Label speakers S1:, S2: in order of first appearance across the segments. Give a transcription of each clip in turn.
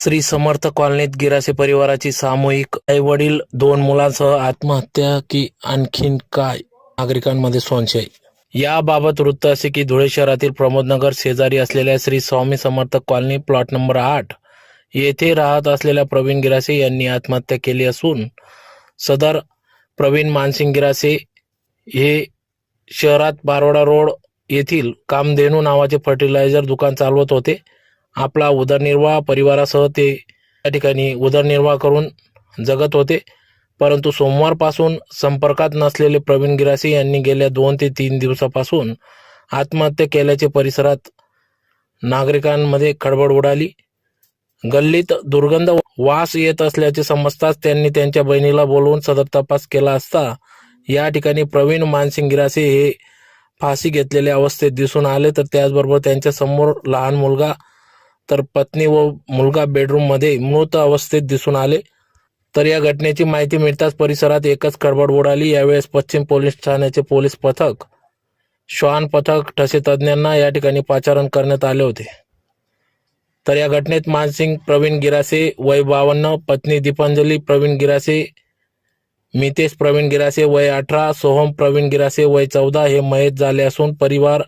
S1: श्री समर्थ कॉलनीत गिरासे परिवाराची सामूहिक आईवडील दोन मुलांसह आत्महत्या की आणखीन काय? नागरिकांमध्ये संशय. याबाबत वृत्त असे की धुळे शहरातील प्रमोदनगर शेजारी असलेल्या Shri Swami Samarth colony plot number आठ येथे राहत असलेल्या प्रवीण गिरासे यांनी आत्महत्या केली असून सदर प्रवीण मानसिंग गिरासे हे शहरात बारोडा रोड येथील कामधेनू नावाचे फर्टिलायझर दुकान चालवत होते. आपला उदरनिर्वाह परिवारासह ते त्या ठिकाणी उदरनिर्वाह करून जगत होते. परंतु सोमवारपासून संपर्कात नसलेले प्रवीण गिरासे यांनी गेल्या दोन ते तीन दिवसापासून आत्महत्या केल्याचे परिसरात नागरिकांमध्ये खळबळ उडाली. गल्लीत दुर्गंध वास येत असल्याचे समजताच त्यांनी त्यांच्या बहिणीला बोलवून सदर तपास केला असता या ठिकाणी प्रवीण मानसिंग गिरासे हे फाशी घेतलेल्या अवस्थेत दिसून आले. तर त्याचबरोबर त्यांच्यासमोर लहान मुलगा तर पत्नी व मुलगा बेडरूममध्ये मृत अवस्थेत दिसून आले. तर या घटनेची माहिती मिळताच परिसरात एकच खडबड उडाली. यावेळेस पश्चिम पोलीस ठाण्याचे पोलीस पथक श्वान पथक ठसे तज्ज्ञांना या ठिकाणी पाचारण करण्यात आले होते. तर या घटनेत मानसिंग प्रवीण गिरासे वय बावन्न पत्नी दीपांजली प्रवीण गिरासे मितेश प्रवीण गिरासे वय अठरा सोहम प्रवीण गिरासे वय चौदा हे मयत झाले असून परिवार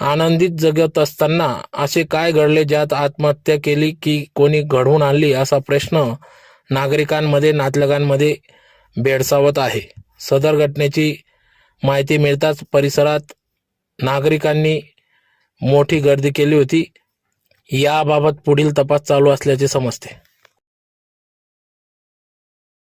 S1: आनंदित जगत असताना असे काय घडले ज्यात आत्महत्या केली की कोणी घडवून आणली असा प्रश्न नागरिकांमध्ये नातलगांमध्ये भेडसावत आहे. सदर घटनेची माहिती मिळताच परिसरात नागरिकांनी मोठी गर्दी केली होती. याबाबत पुढील तपास चालू असल्याचे समजते.